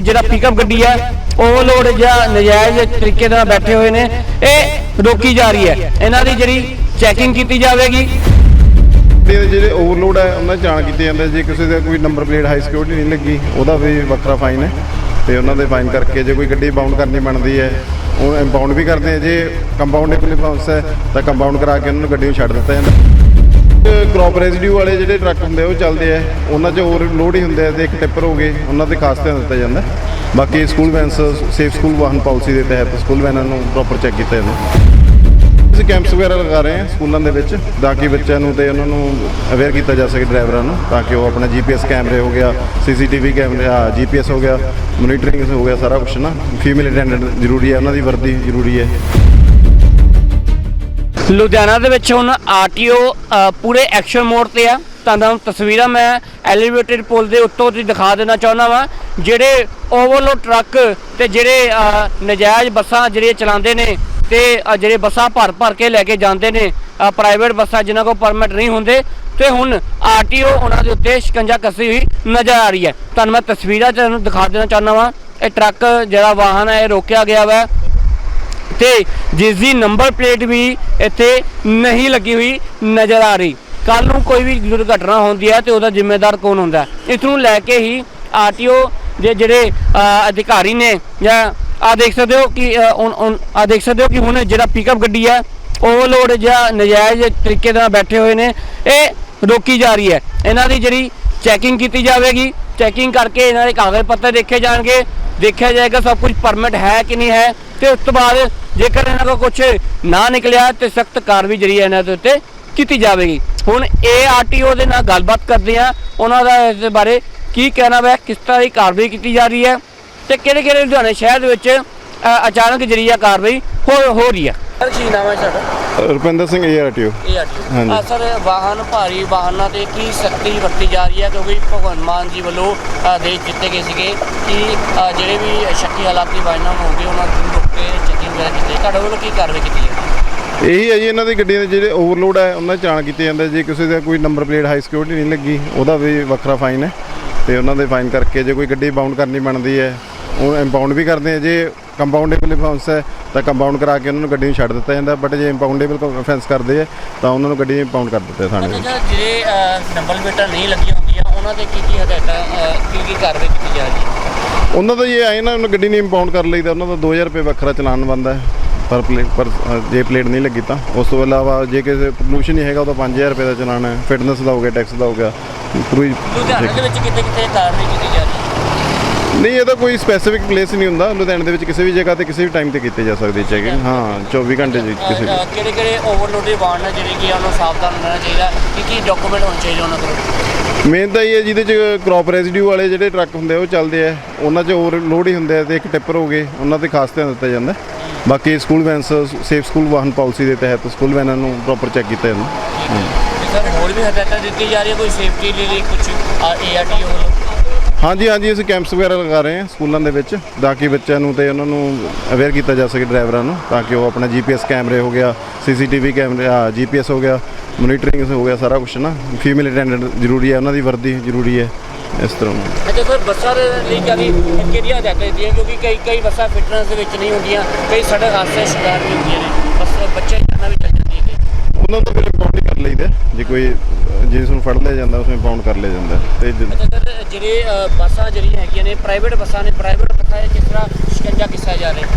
ਜਿਹੜਾ ਪਿਕਅਪ ਗੱਡੀ ਹੈ ਓਵਰਲੋਡ ਜਾਂ ਨਜਾਇਜ਼ ਤਰੀਕੇ ਨਾਲ ਬੈਠੇ ਹੋਏ ਨੇ, ਇਹ ਰੋਕੀ ਜਾ ਰਹੀ ਹੈ। ਇਹਨਾਂ ਦੀ ਜਿਹੜੀ ਚੈਕਿੰਗ ਕੀਤੀ ਜਾਵੇਗੀ। ਦੇ ਜਿਹੜੇ ਓਵਰਲੋਡ ਹੈ, ਉਹਨਾਂ 'ਚ ਚਾਲਾਨ ਕੀਤੇ ਜਾਂਦੇ ਜੇ ਕਿਸੇ ਦਾ ਕੋਈ ਨੰਬਰ ਪਲੇਟ ਹਾਈ ਸਿਕਿਉਰਿਟੀ ਨਹੀਂ ਲੱਗੀ, ਉਹਦਾ ਵੀ ਵੱਖਰਾ ਫਾਈਨ ਹੈ। ਤੇ ਉਹਨਾਂ ਦੇ ਫਾਈਨ ਕਰਕੇ ਜੇ ਕੋਈ ਗੱਡੀ ਬਾਉਂਡ ਕਰਨੀ ਬਣਦੀ ਹੈ, ਉਹ ਇੰਪਾਊਂਡ ਵੀ ਕਰਦੇ ਆ। ਜੇ ਕੰਪਾਊਂਡੇਬਲ ਫਾਂਸ ਹੈ, ਤਾਂ ਕੰਪਾਊਂਡ ਕਰਾ ਕੇ ਉਹਨਾਂ ਨੂੰ ਗੱਡੀ ਨੂੰ ਛੱਡ ਦਿੱਤਾ ਜਾਂਦਾ। ਕ੍ਰੌਪ ਰੈਜ਼ੀਡਿਊ ਵਾਲੇ ਜਿਹੜੇ ਟਰੱਕ ਹੁੰਦੇ ਉਹ ਚੱਲਦੇ ਆ। ਉਹਨਾਂ 'ਚ ਹੋਰ ਲੋਡ ਹੀ ਹੁੰਦੇ ਆ ਤੇ ਇੱਕ ਟਿੱਪਰ ਹੋ ਗਏ, ਉਹਨਾਂ ਤੇ ਖਾਸ ਧਿਆਨ ਦਿੱਤਾ ਜਾਂਦਾ। ਬਾਕੀ ਸਕੂਲ ਵੈਨਸ ਸੇਫ ਸਕੂਲ ਵਾਹਨ ਪਾਲਿਸੀ ਦੇ ਤਹਿਤ ਸਕੂਲ ਵੈਨਾਂ ਨੂੰ ਪ੍ਰੋਪਰ ਚੈੱਕ ਕੀਤਾ ਜਾਂਦਾ। ਅਸੀਂ ਕੈਂਪਸ ਵਗੈਰਾ ਲਗਾ ਰਹੇ ਹਾਂ ਸਕੂਲਾਂ ਦੇ ਵਿੱਚ, ਤਾਂ ਕਿ ਬੱਚਿਆਂ ਨੂੰ ਤੇ ਉਹਨਾਂ ਨੂੰ ਅਵੇਅਰ ਕੀਤਾ ਜਾ ਸਕੇ ਡਰਾਈਵਰਾਂ ਨੂੰ, ਤਾਂ ਕਿ ਉਹ ਆਪਣਾ ਜੀਪੀਐਸ ਕੈਮਰੇ ਹੋ ਗਿਆ ਸੀਸੀਟੀਵੀ ਕੈਮਰੇ ਆ ਜੀਪੀਐਸ ਹੋ ਗਿਆ ਮੋਨੀਟਰਿੰਗ ਹੋ ਗਿਆ, ਸਾਰਾ ਕੁਝ ਨਾ ਫੀਮੇਲ ਅਟੈਂਡੈਂਟ ਜ਼ਰੂਰੀ ਹੈ, ਉਹਨਾਂ ਦੀ ਵਰਦੀ ਜ਼ਰੂਰੀ ਹੈ। ਲੁਧਿਆਣਾ ਦੇ ਵਿੱਚ ਹੁਣ ਆਰਟੀਓ ਪੂਰੇ ਐਕਸ਼ਨ ਮੋਡ ਤੇ ਆ। ਤੁਹਾਨੂੰ ਤਸਵੀਰਾਂ ਮੈਂ ਐਲੀਵੇਟਡ ਪੁਲ ਦੇ ਉੱਤੋਂ ਦੀ ਦਿਖਾ ਦੇਣਾ ਚਾਹੁੰਦਾ ਵਾਂ ਜਿਹੜੇ ਓਵਰਲੋਡ ਟਰੱਕ ਤੇ ਜਿਹੜੇ ਅ, ਨਜਾਇਜ਼ ਬੱਸਾਂ ਜਿਹੜੇ ਚਲਾਉਂਦੇ ਨੇ ਤੇ ਜਿਹੜੇ ਬੱਸਾਂ ਭਰ ਭਰ ਕੇ ਲੈ ਕੇ ਜਾਂਦੇ ਨੇ ਪ੍ਰਾਈਵੇਟ ਬੱਸਾਂ ਜਿਨ੍ਹਾਂ ਕੋਲ ਪਰਮਿਟ ਨਹੀਂ ਹੁੰਦੇ ਤੇ ਹੁਣ ਆਰਟੀਓ ਉਹਨਾਂ ਦੇ ਉੱਤੇ ਸ਼ਿਕੰਜਾ ਕੱਸੀ ਹੋਈ ਨਜ਼ਰ ਆ ਰਹੀ ਹੈ। ਤੁਹਾਨੂੰ ਮੈਂ ਤਸਵੀਰਾਂ ਤੁਹਾਨੂੰ ਦਿਖਾ ਦੇਣਾ ਚਾਹੁੰਦਾ ਵਾਂ ਇਹ ਟਰੱਕ ਜਿਹੜਾ ਵਾਹਨ ਹੈ ਇਹ ਰੋਕਿਆ ਗਿਆ ਵਾ। ਤੇ ਜਿਸ ਦੀ ਨੰਬਰ ਪਲੇਟ ਵੀ ਇੱਥੇ ਨਹੀਂ ਲੱਗੀ ਹੋਈ ਨਜ਼ਰ ਆ ਰਹੀ। ਕੱਲ ਨੂੰ ਕੋਈ ਵੀ ਦੁਰਘਟਨਾ ਹੁੰਦੀ ਹੈ ਤੇ ਉਹਦਾ ਜ਼ਿੰਮੇਦਾਰ ਕੌਣ ਹੁੰਦਾ ਇਸ ਨੂੰ ਲੈ ਕੇ ਹੀ ਆਰਟੀਓ ਦੇ ਜਿਹੜੇ ਅਧਿਕਾਰੀ ਨੇ ਜਾਂ ਆ ਦੇਖ ਸਕਦੇ ਹੋ ਕਿ ਆ ਦੇਖ ਸਕਦੇ ਹੋ ਕਿ ਹੁਣ ਜਿਹੜਾ ਪਿਕਅਪ ਗੱਡੀ ਹੈ ਓਵਰਲੋਡ ਜਾਂ ਨਜਾਇਜ਼ ਤਰੀਕੇ ਨਾਲ ਬੈਠੇ ਹੋਏ ਨੇ, ਇਹ ਰੋਕੀ ਜਾ ਰਹੀ ਹੈ। ਇਹਨਾਂ ਦੀ ਜਿਹੜੀ ਚੈਕਿੰਗ ਕੀਤੀ ਜਾਵੇਗੀ। ਚੈਕਿੰਗ ਕਰਕੇ ਇਹਨਾਂ ਦੇ ਕਾਗਜ਼ ਪੱਤਰ ਦੇਖੇ ਜਾਣਗੇ। ਦੇਖਿਆ ਜਾਏਗਾ ਸਭ ਕੁਝ ਪਰਮਿਟ ਹੈ ਕਿ ਨਹੀਂ ਹੈ। ਤੇ ਉਸ ਤੋਂ ਬਾਅਦ ਜੇਕਰ ਇਹਨਾਂ ਕੋਲ ਕੁਝ ਨਾ ਨਿਕਲਿਆ ਤੇ ਸਖਤ ਕਾਰਵਾਈ ਜਿਹੜੀ ਹੈ ਇਹਨਾਂ ਦੇ ਉੱਤੇ ਕੀਤੀ ਜਾਵੇਗੀ। ਹੁਣ ਏਆਰਟੀਓ ਦੇ ਨਾਲ ਗੱਲਬਾਤ ਕਰਦੇ ਆ ਉਹਨਾਂ ਦਾ ਇਸ ਦੇ ਬਾਰੇ ਕੀ ਕਹਿਣਾ ਹੈ ਕਿਸ ਤਰ੍ਹਾਂ ਦੀ ਕਾਰਵਾਈ ਕੀਤੀ ਜਾ ਰਹੀ ਹੈ ਤੇ ਕਿਹੜੇ ਕਿਹੜੇ ਲੁਧਿਆਣੇ ਸ਼ਹਿਰ ਦੇ ਵਿੱਚ ਅਚਾਨਕ ਜਿਹੜੀ ਆ ਕਾਰਵਾਈ ਹੋ ਹੋ ਰਹੀ ਹੈ। ਸਰ ਕੀ ਨਾਮ ਹੈ ਤੁਹਾਡਾ? ਰੁਪਿੰਦਰ ਸਿੰਘ ਏਆਰਟੀਓ ਏਆਰਟੀਓ ਹਾਂਜੀ। ਆ ਸਰ ਵਾਹਨ ਭਾਰੀ ਵਾਹਨਾਂ ਤੇ ਕੀ ਸਖਤੀ ਵਰਤੀ ਜਾ ਰਹੀ ਹੈ? ਕਿਉਂਕਿ ਭਗਵੰਤ ਮਾਨ ਜੀ ਵੱਲੋਂ ਦੇਸ਼ ਜਿੱਤੇ ਗਏ ਸੀਗੇ ਕਿ ਜਿਹੜੇ ਵੀ ਸ਼ੱਕੀ ਹਾਲਾਤੀ ਵਾਹਨਾਂ ਹੋਣਗੇ ਉਹਨਾਂ ਨੂੰ ਚੈਕਿੰਗ ਵਗੈਰਾ ਕੀਤੀ ਤੁਹਾਡੇ ਵੱਲੋਂ ਕੀ ਕਾਰਵਾਈ ਕੀਤੀ ਹੈ? ਇਹੀ ਹੈ ਜੀ ਇਹਨਾਂ ਦੀ ਗੱਡੀਆਂ ਦੇ ਜਿਹੜੇ ਓਵਰਲੋਡ ਹੈ ਉਹਨਾਂ 'ਚ ਚਾਲਾਨ ਕੀਤੇ ਜਾਂਦੇ ਜੇ ਕਿਸੇ ਦਾ ਕੋਈ ਨੰਬਰ ਪਲੇਟ ਹਾਈ ਸਿਕਿਉਰਿਟੀ ਨਹੀਂ ਲੱਗੀ ਉਹਦਾ ਵੀ ਵੱਖਰਾ ਫਾਈਨ ਹੈ। ਤੇ ਉਹਨਾਂ ਦੇ ਫਾਈਨ ਕਰਕੇ ਜੇ ਕੋਈ ਗੱਡੀ ਬਾਉਂਡ ਕਰਨੀ ਬਣਦੀ ਹੈ ਉਹ ਇੰਪਾਊਂਡ ਵੀ ਕਰਦੇ ਆ। ਜੇ ਕੰਪਾਊਂਡੇਬਲ ਅਫੈਂਸ ਹੈ ਤਾਂ ਕੰਪਾਊਂਡ ਕਰਾ ਕੇ ਉਹਨਾਂ ਨੂੰ ਗੱਡੀ ਨੂੰ ਛੱਡ ਦਿੱਤਾ ਜਾਂਦਾ। ਬਟ ਜੇ ਇੰਪਾਊਂਡੇਬਲ ਅਫੈਂਸ ਕਰਦੇ ਆ ਤਾਂ ਉਹਨਾਂ ਨੂੰ ਗੱਡੀ ਇੰਪਾਊਂਡ ਕਰ ਦਿੱਤਾ ਥਾਣੇ ਵਿੱਚ। ਜਿਹੜੇ ਨੰਬਰ ਪਲੇਟਾਂ ਨਹੀਂ ਹੁੰਦੀਆਂ ਉਹਨਾਂ ਤੇ ਕੀ ਕੀ ਹਦਾਇਤਾਂ ਕੀ ਕੀ ਕਾਰਵਾਈ ਕੀਤੀ ਜਾ ਰਹੀ ਹੈ? ਉਹਨਾਂ ਦਾ ਇਹ ਆਏ ਨਾ ਉਹਨਾਂ ਗੱਡੀ ਨੂੰ ਇੰਪਾਊਂਡ ਕਰ ਲਈਦਾ ਉਹਨਾਂ ਦਾ 2000 ਰੁਪਏ ਵੱਖਰਾ ਚਲਾਨ ਬਣਦਾ ਹੈ ਪਰ ਪਲੇਟ ਪਰ ਜੇ ਪਲੇਟ ਨਹੀਂ ਲੱਗੀ ਤਾਂ। ਉਸ ਤੋਂ ਇਲਾਵਾ ਜੇ ਕਿਸੇ ਪੋਲੂਸ਼ਨ ਨਹੀਂ ਹੈਗਾ ਉਹਦਾ 5000 ਰੁਪਏ ਦਾ ਚਲਾਨ ਹੈ। ਫਿਟਨੈਸ ਦਾ ਹੋ ਗਿਆ ਟੈਕਸ ਦਾ ਹੋ ਗਿਆ ਪੂਰੀ ਲੁਧਿਆਣਾ ਦੇ ਵਿੱਚ ਕਿਤੇ ਕਿਤੇ ਕਾਰਵਾਈ ਕੀਤੀ ਜਾ ਰਹੀ ਹੈ? ਨਹੀਂ ਇਹਦਾ ਕੋਈ ਸਪੈਸੀਫਿਕ ਪਲੇਸ ਨਹੀਂ ਹੁੰਦਾ। ਲੁਧਿਆਣੇ ਦੇ ਵਿੱਚ ਕਿਸੇ ਵੀ ਜਗ੍ਹਾ ਤੇ ਕਿਸੇ ਵੀ ਟਾਈਮ ਤੇ ਕੀਤੀ ਜਾ ਸਕਦੀ ਚੈਕਿੰਗ ਹਾਂ 24 ਘੰਟੇ ਜੀ ਕਿਸੇ ਵੀ ਕਿਹੜੇ ਕਿਹੜੇ ਓਵਰਲੋਡਡ ਵਾਹਨ ਨੇ ਜਿਹੜੇ ਕਿ ਉਹਨਾਂ ਸਾਵਧਾਨ ਰਹਿਣਾ ਚਾਹੀਦਾ? ਕੀ ਕੀ ਡਾਕੂਮੈਂਟ ਹੋਣੇ ਚਾਹੀਦੇ ਉਹਨਾਂ ਕੋਲ? ਮੇਨ ਤਾਂ ਇਹ ਹੈ ਜਿਹਦੇ ਚ ਕ੍ਰੌਪ ਰੈਜ਼ੀਡਿਊ ਵਾਲੇ ਜਿਹੜੇ ਟਰੱਕ ਹੁੰਦੇ ਆ, ਉਹ ਚੱਲਦੇ ਆ। ਉਹਨਾਂ 'ਚ ਓਵਰਲੋਡ ਹੀ ਹੁੰਦੇ ਆ ਤੇ ਇੱਕ ਟਿੱਪਰ ਹੋ ਗਏ, ਉਹਨਾਂ ਤੇ ਖਾਸ ਧਿਆਨ ਦਿੱਤਾ ਜਾਂਦਾ। ਬਾਕੀ ਸਕੂਲ ਵੈਨਸ ਸੇਫ ਸਕੂਲ ਵਾਹਨ ਪਾਲਿਸੀ ਦੇ ਤਹਿਤ ਸਕੂਲ ਵੈਨਾਂ ਨੂੰ ਪ੍ਰੋਪਰ ਚੈੱਕ ਕੀਤਾ ਜਾਂਦਾ। ਸਰ, ਹੋਰ ਵੀ ਹਦਾਇਤਾਂ ਦਿੱਤੀ ਜਾ ਰਹੀ ਹੈ ਕੋਈ ਸੇਫਟੀ ਲਈ ਕੁਝ ਏਆਰਟੀਓ ਵੱਲੋਂ? ਹਾਂਜੀ ਹਾਂਜੀ ਅਸੀਂ ਕੈਂਪਸ ਵਗੈਰਾ ਲਗਾ ਰਹੇ ਹਾਂ ਸਕੂਲਾਂ ਦੇ ਵਿੱਚ ਤਾਂ ਕਿ ਬੱਚਿਆਂ ਨੂੰ ਤੇ ਉਹਨਾਂ ਨੂੰ ਅਵੇਅਰ ਕੀਤਾ ਜਾ ਸਕੇ ਡਰਾਈਵਰਾਂ ਨੂੰ ਤਾਂ ਕਿ ਉਹ ਆਪਣਾ ਜੀਪੀਐਸ ਕੈਮਰੇ ਹੋ ਗਿਆ ਸੀਸੀਟੀਵੀ ਕੈਮਰੇ ਆ ਜੀਪੀਐਸ ਹੋ ਗਿਆ ਮੋਨੀਟਰਿੰਗ ਹੋ ਗਿਆ ਸਾਰਾ ਕੁਝ ਨਾ। ਫੀਮੇਲ ਅਟੈਂਡੈਂਟ ਜ਼ਰੂਰੀ ਹੈ ਉਹਨਾਂ ਦੀ ਵਰਦੀ ਜ਼ਰੂੀ ਹੈ ਇਸ ਤਰ੍ਹਾਂ। ਅੱਛਾ ਸਰ ਬੱਸਾਂ ਦੇ ਲਈ ਕਦੀ ਕਿਹੜੀਆਂ ਹਦਾਇਤਾਂ ਦਿੱਤੀਆਂ? ਕਿਉਂਕਿ ਕਈ ਕਈ ਬੱਸਾਂ ਫਿਟਨੈਸ ਦੇ ਵਿੱਚ ਨਹੀਂ ਹੁੰਦੀਆਂ ਕਈ ਸੜਕ ਹਾਦਸੇ ਸ਼ਿਕਾਰ ਵੀ ਹੁੰਦੀਆਂ ਨੇ। ਬਸ ਬੱਚੇ ਜਾਨਾਂ ਵੀ ਚੱਲ ਜਾਂਦੀਆਂ ਨੇ। ਉਹਨਾਂ ਦਾ ਫਿਰ ਇੰਪਾਊਂਡ ਹੀ ਕਰ ਲਈਦਾ ਜੇ ਕੋਈ ਜਿਸ ਨੂੰ ਫੜ ਲਿਆ ਜਾਂਦਾ ਉਸ ਨੂੰ ਕਰ ਲਿਆ ਜਾਂਦਾ। ਤੇ ਜ- ਅੱਛਾ ਸਰ ਜਿਹੜੇ ਬੱਸਾਂ ਜਿਹੜੀਆਂ ਹੈਗੀਆਂ ਨੇ ਪ੍ਰਾਈਵੇਟ ਬੱਸਾਂ ਨੇ ਪ੍ਰਾਈਵੇਟ ਬੱਸਾਂ ਕਿਸ ਤਰ੍ਹਾਂ ਸ਼ਿਕੰਜਾ ਕਿੱਸਾ ਜਾ ਰਿਹਾ?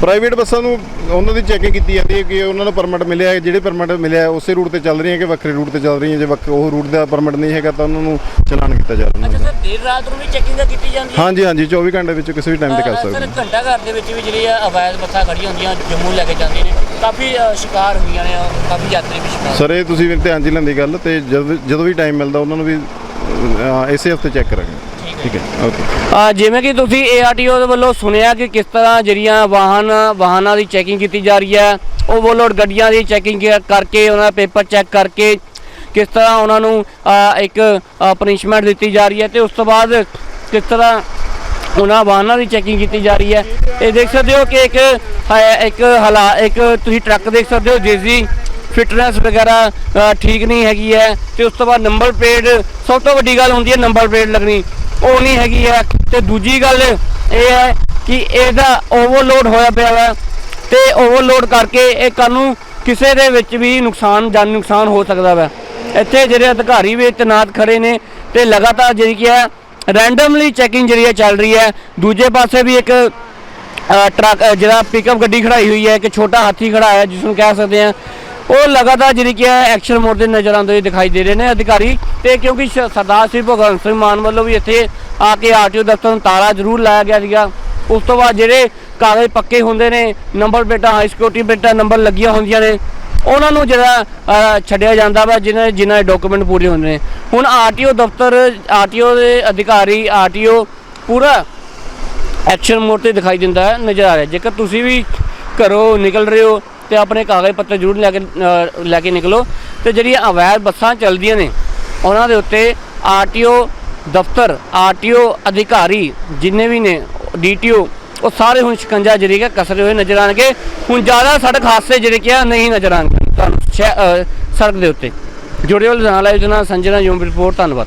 ਪ੍ਰਾਈਵੇਟ ਬੱਸਾਂ ਨੂੰ ਉਹਨਾਂ ਦੀ ਚੈਕਿੰਗ ਕੀਤੀ ਜਾਂਦੀ ਹੈ ਕਿ ਉਹਨਾਂ ਨੂੰ ਪਰਮਿਟ ਮਿਲਿਆ ਹੈ। ਜਿਹੜੇ ਪਰਮਿਟ ਮਿਲਿਆ ਹੈ, ਉਸੇ ਰੂਟ ਤੇ ਚੱਲ ਰਹੀਆਂ ਕਿ ਵੱਖਰੇ ਰੂਟ ਤੇ ਚੱਲ ਰਹੀਆਂ। ਜੇ ਉਹ ਰੂਟ ਦਾ ਪਰਮਿਟ ਨਹੀਂ ਹੈਗਾ ਤਾਂ ਉਹਨਾਂ ਨੂੰ ਚਲਾਨ ਕੀਤਾ ਜਾ ਰਿਹਾ। ਅੱਛਾ ਸਰ ਦੇਰ ਰਾਤ ਨੂੰ ਵੀ ਚੈਕਿੰਗ ਕੀਤੀ ਜਾਂਦੀ ਹੈ? ਹਾਂਜੀ ਹਾਂਜੀ 24 ਘੰਟੇ ਵਿੱਚ ਕਿਸੇ ਵੀ ਟਾਈਮ ਤੇ ਕਰ ਸਕਦੇ ਸਰ ਹੋ। ਘੰਟਾ ਘਰ ਦੇ ਵਿੱਚ ਵੀ ਜਿਹੜੀ ਆ ਅਵੈਧ ਬੱਸਾਂ ਖੜੀਆਂ ਹੁੰਦੀਆਂ ਜੰਮੂ ਲੈ ਕੇ ਜਾਂਦੀਆਂ ਨੇ। ਕਾਫੀ ਅ, ਸ਼ਿਕਾਰ ਹੋਈਆਂ ਨੇ ਅ, ਕਾਫੀ ਯਾਤਰੀ ਵੀ ਸ਼ਿਕਾਰ ਸਰ ਇਹ ਤੁਸੀਂ ਵੀ ਧਿਆਨ 'ਚ ਲੈਂਦੀ ਗੱਲ ਤੇ ਜਦੋਂ ਜਦੋਂ ਵੀ ਟਾਈਮ ਮਿਲਦਾ ਉਹਨਾਂ ਨੂੰ ਵੀ ਅ, ਇਸੇ ਹਫ਼ਤੇ ਚੈੱਕ ਕਰਾਂਗੇ। ਠੀਕ ਹੈ। ਓਕੇ ਆ ਜਿਵੇਂ ਕਿ ਤੁਸੀਂ ਏਆਰਟੀਓ ਦੇ ਵੱਲੋਂ ਸੁਣਿਆ ਕਿ ਕਿਸ ਤਰ੍ਹਾਂ ਜਿਹੜੀਆਂ ਵਾਹਨ ਵਾਹਨਾਂ ਦੀ ਚੈਕਿੰਗ ਕੀਤੀ ਜਾ ਰਹੀ ਹੈ ਓਵਰਲੋਡ ਗੱਡੀਆਂ ਦੀ ਚੈਕਿੰਗ ਕਰਕੇ ਉਹਨਾਂ ਦਾ ਪੇਪਰ ਚੈੱਕ ਕਰਕੇ ਕਿਸ ਤਰ੍ਹਾਂ ਉਹਨਾਂ ਨੂੰ ਇੱਕ ਪਨਿਸ਼ਮੈਂਟ ਦਿੱਤੀ ਜਾ ਰਹੀ ਹੈ ਤੇ ਉਸ ਤੋਂ ਬਾਅਦ ਕਿਸ ਤਰ੍ਹਾਂ ਉਹਨਾਂ ਵਾਹਨਾਂ ਦੀ ਚੈਕਿੰਗ ਕੀਤੀ ਜਾ ਰਹੀ ਹੈ। ਇਹ ਦੇਖ ਸਕਦੇ ਹੋ ਕਿ ਇੱਕ, ਹੈ- ਇੱਕ ਹਲਾ, ਇੱਕ ਤੁਸੀਂ ਟਰੱਕ ਦੇਖ ਸਕਦੇ ਹੋ ਜਿਸ ਦੀ ਫਿਟਨੈਸ ਵਗੈਰਾ ਠੀਕ ਨਹੀਂ ਹੈਗੀ ਹੈ ਤੇ ਉਸ ਤੋਂ ਬਾਅਦ ਨੰਬਰ ਪਲੇਟ ਸਭ ਤੋਂ ਵੱਡੀ ਗੱਲ ਹੁੰਦੀ ਹੈ ਨੰਬਰ ਪਲੇਟ ਲੱਗਣੀ। ਉਹ ਨਹੀਂ ਹੈਗੀ ਹੈ। ਤੇ ਦੂਜੀ ਗੱਲ ਇਹ ਹੈ ਕਿ ਇਹਦਾ ਓਵਰਲੋਡ ਹੋਇਆ ਪਿਆ ਵਾ ਤੇ ਓਵਰਲੋਡ ਕਰਕੇ ਇਹ ਕਾਨੂੰ ਕਿਸੇ ਦੇ ਵਿੱਚ ਵੀ ਨੁਕਸਾਨ, ਜਾਨੀ ਨੁਕਸਾਨ ਹੋ ਸਕਦਾ ਵਾ। ਇੱਥੇ ਜਿਹੜੇ ਅਧਿਕਾਰੀ ਵੀ ਤੈਨਾਤ ਖੜੇ ਨੇ ਤੇ ਲਗਾਤਾਰ ਜਿਹੜੀ ਕੀ ਹੈ ਰੈਂਡਮਲੀ ਚੈਕਿੰਗ ਜਿਹੜੀ ਹੈ ਚੱਲ ਰਹੀ ਹੈ। ਦੂਜੇ ਪਾਸੇ ਵੀ ਇੱਕ ਟਰੱਕ ਜਿਹੜਾ ਪਿਕਅਪ ਗੱਡੀ ਖੜਾਈ ਹੋਈ ਹੈ, ਇੱਕ ਛੋਟਾ ਹਾਥੀ ਖੜਾ ਹੈ, ਜਿਸ ਨੂੰ ਕਹਿ ਸਕਦੇ ਆ ਉਹ ਲਗਾਤਾਰ ਜਿਹੜੀ ਕਿ ਐਕਸ਼ਨ ਮੋਡ ਤੇ ਨਜ਼ਰ ਆਉਂਦੇ ਹੋਏ ਦਿਖਾਈ ਦੇ ਰਹੇ ਨੇ ਅਧਿਕਾਰੀ। ਤੇ ਕਿਉਂਕਿ ਸ਼- ਸਰਦਾਰ ਸ੍ਰੀ ਭਗਵੰਤ ਸਿੰਘ ਮਾਨ ਵੱਲੋਂ ਵੀ ਇੱਥੇ ਆ ਕੇ ਆਰਟੀਓ ਦਫ਼ਤਰ ਨੂੰ ਤਾਲਾ ਜ਼ਰੂਰ ਲਾਇਆ ਗਿਆ ਸੀਗਾ। ਉਸ ਤੋਂ ਬਾਅਦ ਜਿਹੜੇ ਕਾਗਜ਼ ਪੱਕੇ ਹੁੰਦੇ ਨੇ ਨੰਬਰ ਪਲੇਟਾਂ ਹਾਈ ਸਿਕਿਉਰਿਟੀ ਪਲੇਟਾਂ ਨੰਬਰ ਲੱਗੀਆਂ ਹੁੰਦੀਆਂ ਨੇ। ਉਹਨਾਂ ਨੂੰ ਜਿਹੜਾ ਛੱਡਿਆ ਜਾਂਦਾ ਵਾ, ਜਿਨ੍ਹਾਂ ਜਿਨ੍ਹਾਂ ਦੇ ਡਾਕੂਮੈਂਟ ਪੂਰੇ ਹੁੰਦੇ ਨੇ। ਹੁਣ ਆਰਟੀਓ ਦਫ਼ਤਰ ਆਰਟੀਓ ਦੇ ਅਧਿਕਾਰੀ ਆਰਟੀਓ ਪੂਰਾ ਐਕਸ਼ਨ ਮੋਡ ਤੇ ਦਿਖਾਈ ਦਿੰਦਾ ਹੈ, ਨਜ਼ਰ ਆ ਰਿਹਾ ਜੇਕਰ ਤੁਸੀਂ ਵੀ ਘਰੋਂ ਨਿਕਲ ਰਹੇ ਹੋ ਤੇ ਆਪਣੇ ਕਾਗਜ਼ ਪੱਤਰ ਜ਼ਰੂਰ ਲੈ ਕੇ ਲੈ ਕੇ ਨਿਕਲੋ। ਤੇ ਜਿਹੜੀਆਂ ਅਵੈਧ ਬੱਸਾਂ ਚੱਲਦੀਆਂ ਨੇ, ਉਹਨਾਂ ਦੇ ਉੱਤੇ ਆਰਟੀਓ ਦਫ਼ਤਰ ਆਰਟੀਓ ਅਧਿਕਾਰੀ ਜਿੰਨੇ ਵੀ ਨੇ, ਡੀਟੀਓ ਉਹ ਸਾਰੇ ਹੁਣ ਸ਼ਿਕੰਜਾ ਜਿਹੜੀ ਕਿ ਕਸਰੇ ਹੋਏ ਨਜ਼ਰ ਆਣਗੇ ਹੁਣ ਜ਼ਿਆਦਾ ਸੜਕ ਹਾਦਸੇ ਜਿਹੜੇ ਕਿ ਨਹੀਂ ਨਜ਼ਰ ਆਣਗੇ ਤੁਹਾਨੂੰ ਸ਼ਹਿ- ਸੜਕ ਦੇ ਉੱਤੇ। ਜੁੜਿਓ ਲੁਧਿਆਣਾ ਲਾਈਵ ਦੇ ਨਾਲ, ਸੰਜਨਾ ਯੂਮ ਰਿਪੋਰਟ, ਧੰਨਵਾਦ।